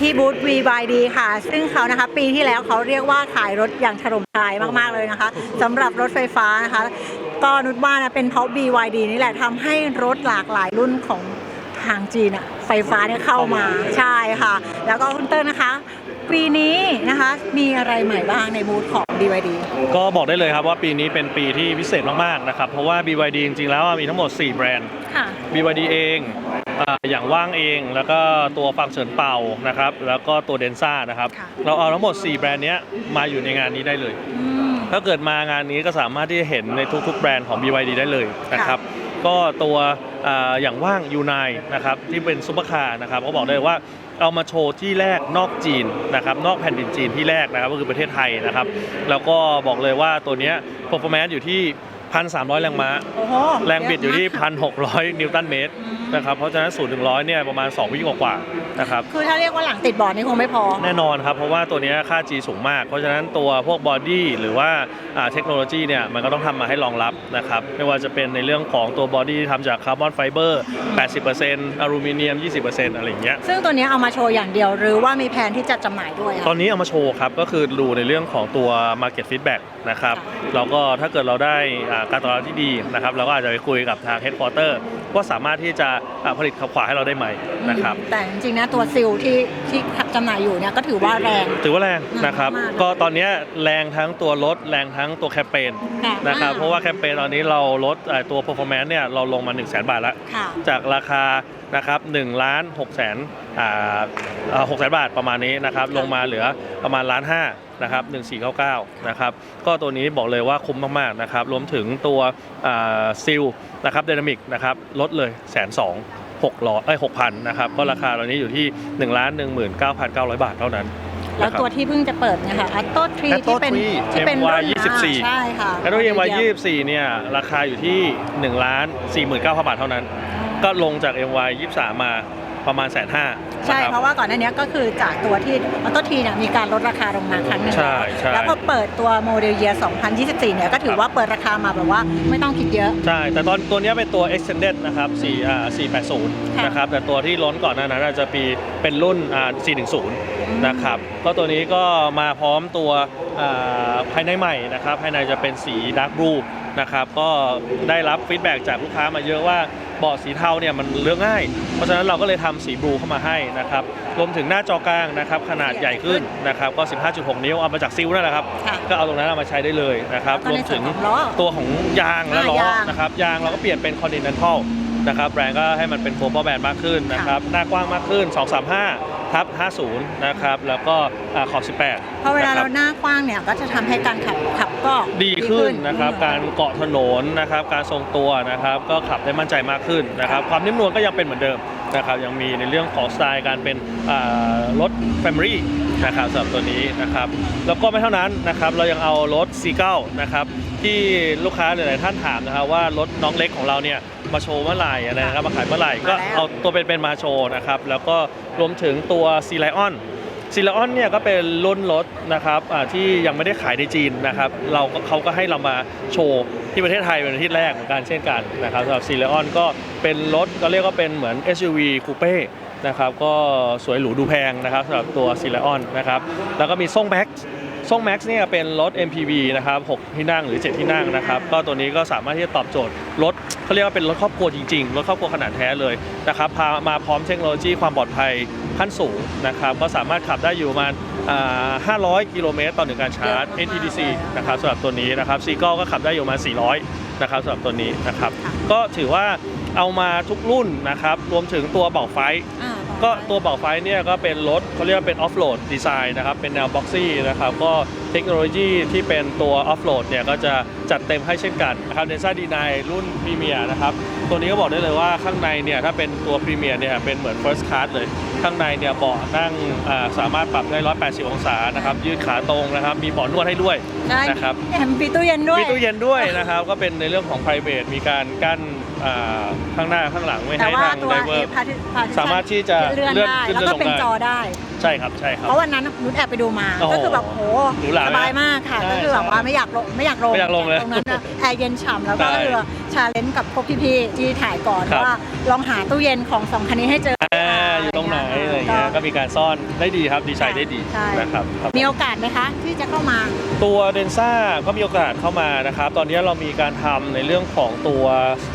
ที่บูธ VYD ค่ะ ซึ่งเขานะคะปีที่แล้วเขาเรียกว่าขายรถอย่างถล่มทลายมากๆเลยนะคะสำหรับรถไฟฟ้านะคะ ก็นุชว่านะเป็นเพราะ BYD นี่แหละทำให้รถหลากหลายรุ่นของทางจีนอะไฟฟ้าเนี่ยเข้ามาใช่ค่ะ แล้วก็คุณเติ้ลนะคะ ปีนี้นะคะมีอะไรใหม่บ้างในบูธของ BYD ก็บอกได้เลยครับว่าปีนี้เป็นปีที่พิเศษมากๆนะครับ เพราะว่า BYD จริงๆแล้วมีทั้งหมด 4 แบรนด์ค่ะ BYD เอง อ่าอย่างว่างเองแล้วก็ตัวฟังเฉินเป่านะครับ แล้วก็ตัวเดนซ่านะครับ ค่ะ เราเอาทั้งหมด 4 แบรนด์เนี้ยมาอยู่ในงานนี้ได้เลย อืม ถ้าเกิดมางานนี้ก็สามารถที่จะเห็นในทุกๆ แบรนด์ของ BYD ได้เลยนะครับ ก็ตัวอ่าอย่างว่างยูไนนะครับที่เป็นซุปเปอร์คาร์นะครับก็บอกได้เลยว่าเอามาโชว์ที่แรกนอกจีนนะครับนอกแผ่นดินจีนที่แรกนะครับก็คือประเทศไทยนะครับ แล้วก็บอกเลยว่าตัวเนี้ย performance อยู่ที่ 1,300แรงม้า โอ้โหแรงบิดอยู่ที่เมาก1,600นิวตันเมตรนะครับเพราะฉะนั้น0ถึง100เนี่ยประมาณ 2 วิกว่าๆนะครับคือถ้าเรียกว่าหลังติดบอร์ดนี่คงไม่พอ แน่นอนครับ เพราะว่าตัวเนี้ยค่า G สูงมาก เพราะฉะนั้นตัวพวกบอดี้หรือว่าอ่าเทคโนโลยีเนี่ยมันก็ต้องทำมาให้รองรับนะครับไม่ว่าจะเป็นในเรื่องของตัวบอดี้ทำจากคาร์บอนไฟเบอร์ 80%อลูมิเนียม 20%อะไรอย่างเงี้ยซึ่งตัวเนี้ยเอามาโชว์อย่างเดียว หรือว่ามีแผนที่จะจำหน่ายด้วยอะตอนนี้เอามาโชว์ครับก็คือดูในเรื่องของตัว Market Feedback นะครับค่ะแล้วก็ถ้าเกิดเราได้อ่าการตอบรับที่ดีนะครับเราก็อาจจะไปคุยกับทาง Headquarter ว่าสามารถที่จะอ่าผลิตขับขวาให้เราได้ไหมนะครับแต่จริงๆนะตัวซิลที่ที่จำหน่ายอยู่เนี่ยก็ถือว่าแรง ถือว่าแรงนะครับมากก็ตอนเนี้ยแรงทั้งตัวรถแรงทั้งตัวแคมเปญค่ะนะครับอ่าเพราะว่าแคมเปญตอนนี้เราลดเอ่อตัว performance เนี่ยเราลงมา 1 0 0 0 0แบาทแล้วค่ะจากราคานะครับ1ล้าน6แสนอ่า6แสนบาทประมาณนี้นะครับค่ะลงมาเหลือประมาณล้านห้า นะครับ1499นะครับก็ตัวนี้บอกเลยว่าคุ้มมากๆนะครับรวมถึงตัวซิลนะครับดินามิกนะครับลดเลยแสนสองหกร้อยเอ้ยหกพันนะครับก็ราคาตอนนี้อยู่ที่1ล้านหนึ่งหมื่นเก้าพันเก้าร้อยบาทเท่านั้นแล้วนะครับตัวที่เพิ่งจะเปิดเนะคะอัตโต้ทรี Atto ที่เป็น Tree ที่เป็นรุ่น MY 24อ่าใช่ค่ะแล้วตัวเอ็มวาย24เนี่ยราคาอยู่ที่1ล้าน49,000บาทเท่านั้น ก็ลงจาก MY 23 มา ประมาณแสนห้าใช่ เพราะว่าก่อนหน้านี้ก็คือจากตัวที่อัตโต้ทีเนี่ยมีการลดราคาลงมาครั้งหนึงใช่ใช่ แล้วพอเปิดตัวโมเดลเยียร์2024 เนี่ยก็ถือว่าเปิดราคามาแบบว่าไม่ต้องคิดเยอะ ใช่ แต่ตอนตัวเนี้ยเป็นตัว extended นะครับ4อ่าค่ะ480นะครับ แต่ตัวที่ล้นก่อนหน้านั้นอาจจะปีเป็นรุ่นอ่า410 นะครับ ก็ตัวนี้ก็มาพร้อมตัวอ่าภายในใหม่นะครับ ภายในจะเป็นสี dark blue นะครับ ก็ได้รับฟีดแบ็กจากลูกค้ามาเยอะว่า เบาะสีเทาเนี่ยมันเลือกง่าย เพราะฉะนั้นเราก็เลยทำสีบลูเข้ามาให้นะครับรวมถึงหน้าจอกลางนะครับขนาดใหญ่ขึ้นนะครับก็ 15.6 นิ้วเอามาจากซิลนั่นแหละครับค่ะก็เอาตรงนั้นเอามาใช้ได้เลยนะครับแล้วก็รวในมส่ถึวนงของล้อตัวของยางและล้ออ่ายางนะครับยางเราก็เปลี่ยนเป็น Continental นะครับแบรนด์ก็ให้มันเป็นโฟร์แบนด์มากขึ้นนะครับหน้ากว้างมากขึ้น 235 ทับ 50 นะครับ แล้วก็อ่าขอบ 18พอเวลานะคเราบ หน้ากว้างเนี่ยก็จะทำให้การขับขับก็ดีขึ้นนะครับอืมการเกาะถนนนะครับ การทรงตัวนะครับ ก็ขับได้มั่นใจมากขึ้นนะครับ ความนิ่มนวลก็ยังเป็นเหมือนเดิมนะครับ ยังมีในเรื่องของสไตล์การเป็นอ่ารถ Family นะครับสำหรับตัวนี้นะครับ แล้วก็ไม่เท่านั้นนะครับ เรายังเอารถ C9 นะครับ ที่ลูกค้าหลาย ๆ ท่านถามนะครับว่ารถน้องเล็กของเราเนี่ย มาโชว์เมื่อไหร่อะไรนะครับมาขายเมื่อไหร่ก็เอาตัวเป็นๆมาโชว์นะครับแล้วก็รวมถึงตัว C Lion ซีลออนเนี่ยก็เป็นรุ่นรถนะครับอ่าที่ยังไม่ได้ขายในจีนนะครับเราก็เขาก็ให้เรามาโชว์ที่ประเทศไทยเป็นที่แรกเหมือนกันเช่นกันนะครับสำหรับซีลออนก็เป็นรถก็เรียกว่าเป็นเหมือน SUV คูเป้นะครับก็สวยหรูดูแพงนะครับสำหรับตัวซีลออนนะครับแล้วก็มีส่งแบ็ก ส่งแม็กซ์เนี่ยเป็นรถ MPV นะครับ6ที่นั่งหรือ 7 ที่นั่งนะครับ ก็ตัวนี้ก็สามารถที่จะตอบโจทย์รถเขาเรียกว่าเป็นรถครอบครัวจริงๆ รถครอบครัวขนาดแท้เลยนะครับพามาพร้อมเทคโนโลยีความปลอดภัยขั้นสูงนะครับ ก็สามารถขับได้อยู่ประมาณอ่า500 กิโลเมตรต่อหนึ่งการชาร์จ NEDC นะครับสำหรับตัวนี้นะครับซีก็ก็ขับได้อยู่ประมาณ400 นะครับสำหรับตัวนี้นะครับ ก็ถือว่า เอามาทุกรุ่นนะครับ รวมถึงตัวเบาไฟ อ่าก็ตัวเบาไฟเนี่ยก็เป็นรถเขาเรียกว่าเป็นออฟโหลดดีไซน์นะครับ เป็นแนวบ็อกซี่นะครับ ก็เทคโนโลยีที่เป็นตัวออฟโหลดเนี่ยก็จะจัดเต็มให้เช่นกันนะครับเดนซ่าดีนรุ่นพรีเมียร์นะครับ ตัวนี้ก็บอกได้เลยว่าข้างในเนี่ยถ้าเป็นตัวพรีเมียร์เนี่ยเป็นเหมือน First Class เลย ข้างในเนี่ยเบาะนั่งอ่าสามารถปรับได้ 180 องศานะครับยืดขาตรงนะครับมีเบาะนวดให้ด้วยใช่นะครับแถมมีตู้เย็นด้วยมีตู้เย็นด้วยนะครับก็เป็นในเรื่องของ private มีการกั้นอ่าข้างหน้าข้างหลังไม่แต่ให้ว่าทางตัวไดเอเวอร์พาร์ติสามารถที่จะเลื่อนเลื่อนได้ขึ้นแล้วก็เลื่อนลงเป็นได้จอได้ ใช่ครับใช่ครับ เพราะวันนั้นนุชแอบไปดูมา โอ้โหก็คือแบบโหหรูหราสบายมากค่ะ ใช่ก็คือแบบว่าใช่ไม่อยากลงไม่อยากลงไม่อยากลงเลยตรงนั้นน่ะแอร์เย็นฉ่ำแล้วก็ใช่คือชาเลนจ์กับพวกพี่ๆที่ถ่ายก่อนครับ ว่าลองหาตู้เย็นของสองคันนี้ให้เจออ่าอยู่ตรงไหนอะไรเงี้ยก็มีการซ่อนได้ดีครับดีไซน์ได้ดีใช่นะครับครับ มีโอกาสไหมคะ ที่จะเข้ามา ตัวเดนซ่าก็มีโอกาสเข้ามานะครับ ตอนนี้เรามีการทำในเรื่องของตัว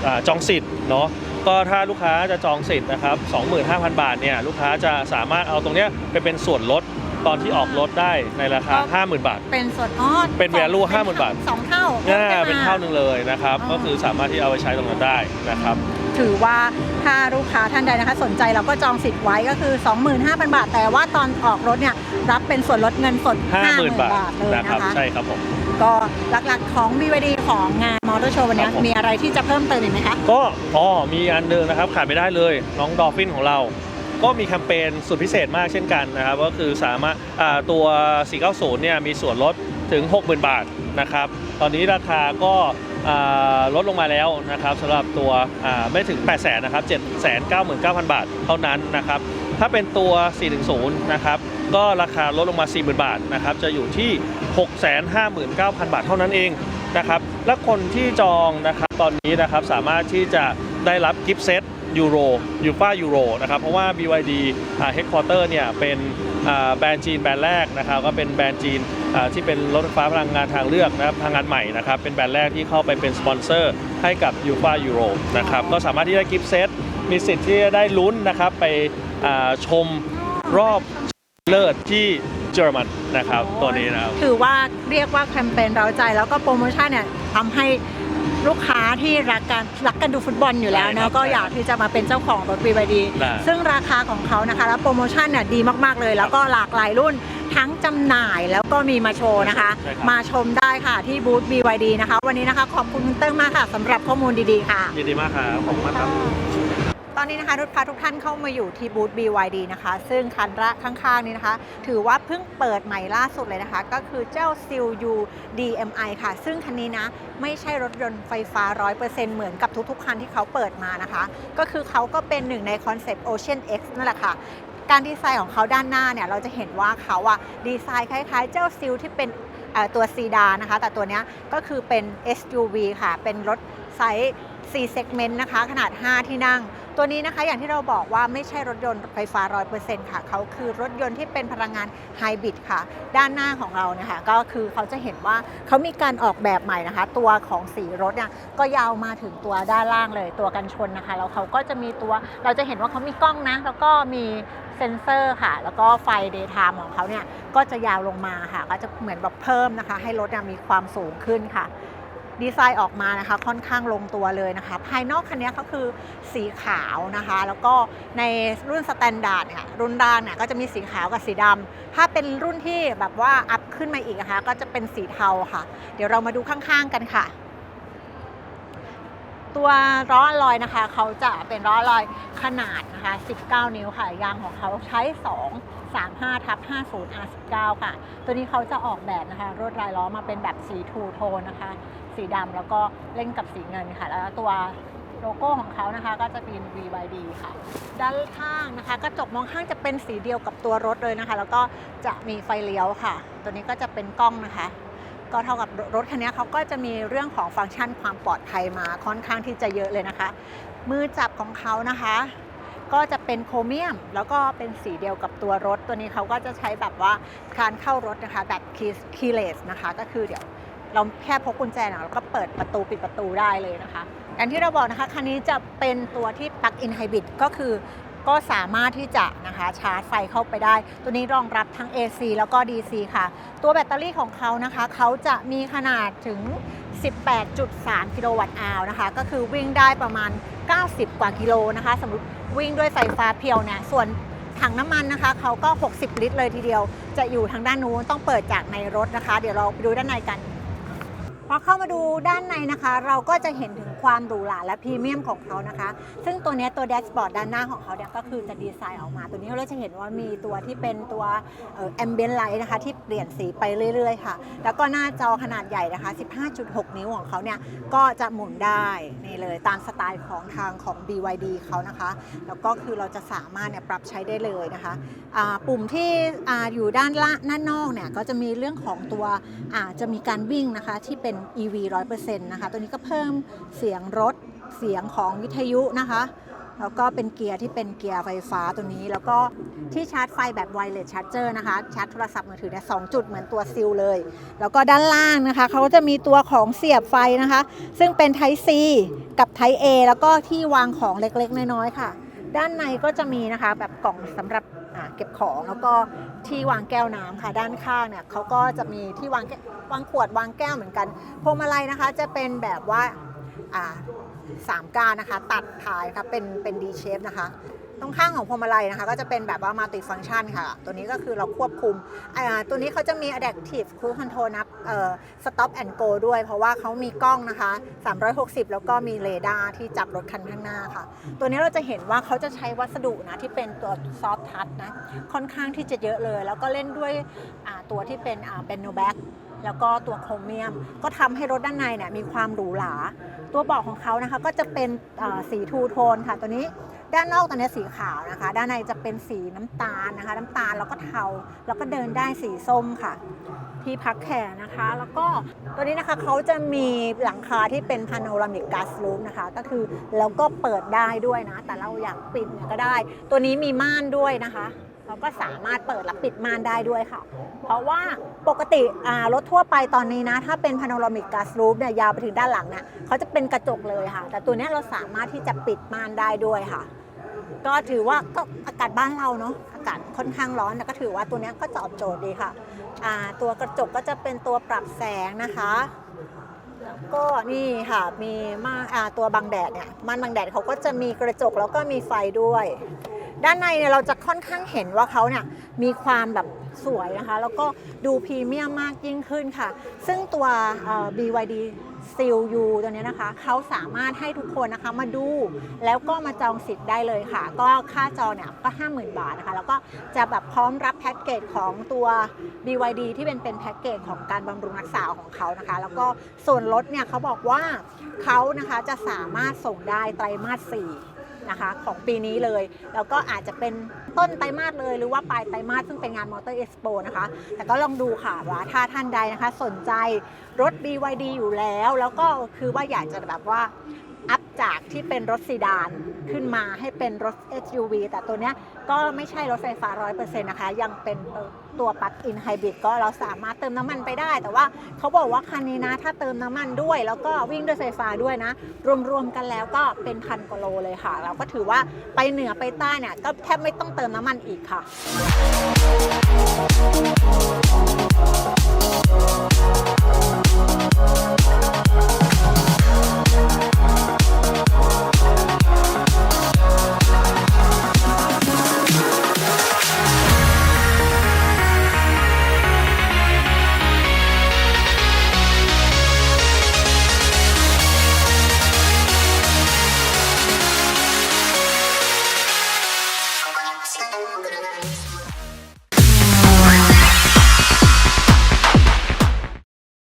อาจองสิทธิ์เนาะ ก็ถ้าลูกค้าจะจองสิทธิ์นะครับ 25,000 บาทเนี่ยลูกค้าจะสามารถเอาตรงเนี้ยไปเป็นส่วนลดตอนที่ออกรถได้ในราคก็า50,000 บาท เป็นส่วนอ๋อเป็น value สอง50,000บาทสองเท่าอ่าพิ่มเป็นขึ้มาเท่าหนึงเลยนะครับอ๋อก็คือสามารถที่เอาไปใช้ตรงนั้นได้นะครับ ถือว่าถ้าลูกค้าท่านใดนะคะ สนใจเราก็จองสิทธิ์ไว้ก็คือ 25,000 บาท แต่ว่าตอนออกรถเนี่ยรับเป็นส่วนลดเงินสด 50,000 บาทบาทเลยนะนะครับคะใช่ครับผม ก็หลักๆของ BYD ของงานมอเตอร์โชว์วันนี้ครับผม มีอะไรที่จะเพิ่มเติมอีกไหมคะ ก็อ๋อมีอันเดิมนะครับขาดไม่ได้เลย น้องดอฟฟินของเรา ก็มีแคมเปญสุดพิเศษมากเช่นกันนะครับก็คือสามารถอ่าตัว 490 เนี่ยมีส่วนลดถึง 60,000 บาทนะครับตอนนี้ราคาก็อ่าลดลงมาแล้วนะครับสำหรับตัวอ่าไม่ถึง 8 0 0 0 0นะครับ 799,000 บาทเท่านั้นนะครับ ถ้าเป็นตัว 410 นะครับ ก็ราคาลดลงมา 40,000 บาทนะครับ จะอยู่ที่ 659,000 บาทเท่านั้นเองนะครับ และคนที่จองนะครับตอนนี้นะครับสามารถที่จะได้รับกิฟต์เซตยูโรยูฟ่ายูโรนะครับ เพราะว่า BYD เฮดค q u เตอร์เนี่ยเป็นแบรนด์จีนแบรนด์แรกนะครับ ก็เป็นแบรนด์จีนที่เป็นรถไฟฟ้าพลังงานทางเลือกนะครับพลังงานใหม่นะครับ เป็นแบรนด์แรกที่เข้าไปเป็นสปอนเซอร์ให้กับยูฟ่ายูโรนะครับ ก็สามารถที่ได้กิฟต์เซตมีสิทธิ์ที่จะได้ลุ้นนะครับไป ชมรอบเลิศที่เยอรมันนะครับตัวนี้นะครับ ถือว่าเรียกว่าแคมเปญเราใจแล้วก็โปรโมชั่นเนี่ยทำให้ลูกค้าที่รักกันรักกันดูฟุตบอลอยู่แล้วใช่ครันะบก็อยากที่จะมาเป็นเจ้าของรถ BYD ได้ซึ่งราคาของเขานะคะ แล้วโปรโมชั่นเนี่ยดีมากๆเลย แล้วก็หลากหลายรุ่นทั้งจำหน่ายแล้วก็มีมาโชว์นะคะใช่ครับมาชมได้ค่ะที่บูธ BYD นะคะ วันนี้นะคะขอบคุณคุณเติ้งมากค่ะสำหรับข้อมูลดีๆค่ะ ยินดีมากครับขอบคุณมากครับ ตอนนี้นะคะนุชพาทุกท่านเข้ามาอยู่ที่บูธ BYD นะคะ ซึ่งคันรกข้างๆ นี้นะคะ ถือว่าเพิ่งเปิดใหม่ล่าสุดเลยนะคะ ก็คือเจ้า s i l U DMI ค่ะ ซึ่งคันนี้นะ ไม่ใช่รถยนต์ไฟฟ้า 100%เหมือนกับทุกๆ คันที่เขาเปิดมานะคะ ก็คือเขาก็เป็นหนึ่งในคอนเซปต์ Ocean X นั่นแหละค่ะการดีไซน์ของเขาด้านหน้าเนี่ยเราจะเห็นว่าเขาอะดีไซน์คล้ายๆ เจ้าซิลที่เป็นตัวซีดานนะคะ แต่ตัวนี้ก็คือเป็น SUV ค่ะ เป็นรถไซส์ 4 segment นะคะ ขนาด 5 ที่นั่ง ตัวนี้นะคะอย่างที่เราบอกว่าไม่ใช่รถยนต์ไฟฟ้า 100%ค่ะ เขาคือรถยนต์ที่เป็นพลังงานไฮบริดค่ะ ด้านหน้าของเราเนี่ยค่ะก็คือเขาจะเห็นว่าเขามีการออกแบบใหม่นะคะ ตัวของสีรถเนี่ยก็ยาวมาถึงตัวด้านล่างเลยตัวกันชนนะคะ แล้วเขาก็จะมีตัวเราจะเห็นว่าเขามีกล้องนะ แล้วก็มีเซนเซอร์ค่ะ แล้วก็ไฟ daytime ของเขาเนี่ยก็จะยาวลงมาค่ะ ก็จะเหมือนแบบเพิ่มนะคะ ให้รถมีความสูงขึ้นค่ะ ดีไซน์ออกมานะคะค่อนข้างลงตัวเลยนะคะ ภายนอกคันนี้ก็คือสีขาวนะคะ แล้วก็ในรุ่นสแตนดาร์ดค่ะรุ่นด่างเนี่ยก็จะมีสีขาวกับสีดำถ้าเป็นรุ่นที่แบบว่าอัพขึ้นมาอีกนะคะ ก็จะเป็นสีเทาค่ะ เดี๋ยวเรามาดูข้างๆกันค่ะ ตัวล้อลอยนะคะ เขาจะเป็นล้อลอยขนาดนะคะ 19 นิ้วค่ะ ยางของเขาใช้ 2 35ทับ50 R19 ค่ะ ตัวนี้เขาจะออกแบบนะคะรวดลายล้อมาเป็นแบบสีทูโทนนะคะ สีดำแล้วก็เล่นกับสีเงินค่ะ แล้วตัวโลโก้ของเขานะคะก็จะเป็น BYD ค่ะ ด้านข้างนะคะกระจกมองข้างจะเป็นสีเดียวกับตัวรถเลยนะคะ แล้วก็จะมีไฟเลี้ยวค่ะ ตัวนี้ก็จะเป็นกล้องนะคะ ก็เท่ากับรถคันนี้เขาก็จะมีเรื่องของฟังก์ชันความปลอดภัยมาค่อนข้างที่จะเยอะเลยนะคะ มือจับของเขานะคะ ก็จะเป็นโครเมียม แล้วก็เป็นสีเดียวกับตัวรถ ตัวนี้เขาก็จะใช้แบบว่าการเข้ารถนะคะ แบบคีเลสนะคะ ก็คือเดี๋ยวเราแค่พกกุญแจเนี่ยเราก็เปิดประตูปิดประตูได้เลยนะคะอย่างที่เราบอกนะคะคันนี้จะเป็นตัวที่ plug in hybrid ก็คือ ก็สามารถที่จะนะคะชาร์จไฟเข้าไปได้ ตัวนี้รองรับทั้ง AC แล้วก็ DC ค่ะ ตัวแบตเตอรี่ของเขานะคะ เขาจะมีขนาดถึง 18.3 กิโลวัตต์อาวนะคะ ก็คือวิ่งได้ประมาณ 90 กว่ากิโลนะคะสมมติวิ่งด้วยไฟฟ้าเพียวเนี่ยส่วนถังน้ำมันนะคะเขาก็ 60 ลิตรเลยทีเดียว จะอยู่ทางด้านนู้นต้องเปิดจากในรถนะคะ เดี๋ยวเราไปดูด้านในกัน พอเข้ามาดูด้านในนะคะ เราก็จะเห็นถึงความหรูหราและพรีเมียมของเขานะคะ ซึ่งตัวนี้ตัวแดชบอร์ดด้านหน้าของเขาเนี่ยก็คือจะดีไซน์ออกมา ตัวนี้เราจะเห็นว่ามีตัวที่เป็นตัวแอมเบียนไลท์นะคะ ที่เปลี่ยนสีไปเรื่อยๆค่ะ แล้วก็หน้าจอขนาดใหญ่นะคะ 15.6 นิ้วของเขาเนี่ยก็จะหมุนได้นี่เลยตามสไตล์ของทางของ BYD เขานะคะ แล้วก็คือเราจะสามารถเนี่ยปรับใช้ได้เลยนะคะปุ่มที่ออยู่ด้านล่างด้านนอกเนี่ยก็จะมีเรื่องของตัวอาจะมีการวิ่งนะคะที่เป็น EV 100%นะคะตัวนี้ก็เพิ่มเสียงรถเสียงของวิทยุนะคะ แล้วก็เป็นเกียร์ที่เป็นเกียร์ไฟฟ้าตัวนี้ แล้วก็ที่ชาร์จไฟแบบไวเลสชาร์จเจอร์นะคะชาร์จโทรศัพท์มือถือเนี่ยสองจุดเหมือนตัวซิลเลย แล้วก็ด้านล่างนะคะเขาก็จะมีตัวของเสียบไฟนะคะ ซึ่งเป็น Type C กับ Type A แล้วก็ที่วางของเล็กๆ น้อยๆค่ะ ด้านในก็จะมีนะคะแบบกล่องสำหรับ เก็บของแล้วก็ที่วางแก้วน้ำค่ะด้านข้างเนี่ยเขาก็จะมีที่วางวางขวดวางแก้วเหมือนกันพวงมาลัยนะคะจะเป็นแบบว่าสามก้านนะคะ ตัดท้ายค่ะเป็นเป็นดีเชฟนะคะ ตรงข้างของพวงมาลัยนะคะ ก็จะเป็นแบบว่า multi function ค่ะ ตัวนี้ก็คือเราควบคุมตัวนี้เขาจะมี adaptive cruise control นับเอ่อ stop and go ด้วย เพราะว่าเขามีกล้องนะคะ 360 แล้วก็มีเรดาร์ที่จับรถคันข้างหน้าค่ะ ตัวนี้เราจะเห็นว่าเขาจะใช้วัสดุนะที่เป็นตัว soft touch นะ ค่อนข้างที่จะเยอะเลย แล้วก็เล่นด้วยตัวที่เป็นเป็นโนแบ็กแล้วก็ตัวโครเมียม ก็ทำให้รถด้านในเนี่ยมีความหรูหรา ตัวเบาะของเขานะคะก็จะเป็นสีทูโทนค่ะตัวนี้ ด้านนอกตัวนี้สีขาวนะคะ ด้านในจะเป็นสีน้ำตาลนะคะ น้ำตาลแล้วก็เทาแล้วก็เดินได้สีส้มค่ะ ที่พักแขนนะคะ แล้วก็ตัวนี้นะคะเขาจะมีหลังคาที่เป็นพาโนรามิกก a สลูมนะคะ ก็คือแล้วก็เปิดได้ด้วยนะ แต่เราอยากปิดเนี่ยก็ได้ ตัวนี้มีม่านด้วยนะคะเราก็สามารถเปิดและปิดม่านได้ด้วยค่ะ เพราะว่าปกติรถทั่วไปตอนนี้นะ ถ้าเป็นพาโนรามิกก a สลูมเนี่ยยาวไปถึงด้านหลังเนี่ยเขาจะเป็นกระจกเลยค่ะ แต่ตัวนี้เราสามารถที่จะปิดม่านได้ด้วยค่ะ ก็ถือว่าก็อากาศบ้านเราเนาะอากาศค่อนข้างร้อนแต่ก็ถือว่าตัวนี้ก็ตอบโจทย์ดีค่ะอ่าตัวกระจกก็จะเป็นตัวปรับแสงนะคะแล้วก็นี่ค่ะมีม่านอ่าตัวบังแดดเนี่ยม่านบังแดดเขาก็จะมีกระจกแล้วก็มีไฟด้วย ด้านในเนี่ยเราจะค่อนข้างเห็นว่าเขาเนี่ยมีความแบบสวยนะคะ แล้วก็ดูพรีเมียมมากยิ่งขึ้นค่ะ ซึ่งตัวเซิลยูตัวนี้นะคะ เขาสามารถให้ทุกคนนะคะมาดูแล้วก็มาจองสิทธิ์ได้เลยค่ะ ก็ค่าจองเนี่ยก็ 50,000 บาทนะคะ แล้วก็จะแบบพร้อมรับแพ็กเกจของตัว BYD ที่เป็นเป็นแพ็กเกจของการบำรุงรักษาของเขานะคะ แล้วก็ส่วนลดเนี่ยเขาบอกว่าเขานะคะจะสามารถส่งได้ไตรมาส4 นะคะของปีนี้เลย แล้วก็อาจจะเป็นต้นไตรมาสเลย หรือว่าปลายไตรมาสซึ่งเป็นงานมอเตอร์เอ็กซ์โปนะคะ แต่ก็ลองดูค่ะว่าถ้าท่านใดนะคะสนใจรถ BYD อยู่แล้ว แล้วก็คือว่าอยากจะแบบว่าอัพจากที่เป็นรถซีดาน ขึ้นมาให้เป็นรถ SUV แต่ตัวเนี้ยก็ไม่ใช่รถไฟฟ้า 100%นะคะ ยังเป็นตัวปลั๊กอินไฮบริดก็เราสามารถเติมน้ำมันไปได้ แต่ว่าเขาบอกว่าคันนี้นะ ถ้าเติมน้ำมันด้วย แล้วก็วิ่งด้วยไฟฟ้าด้วยนะ รวมๆกันแล้วก็เป็นพันกว่าโลเลยค่ะ เราก็ถือว่าไปเหนือไปใต้เนี่ยก็แทบไม่ต้องเติมน้ำมันอีกค่ะ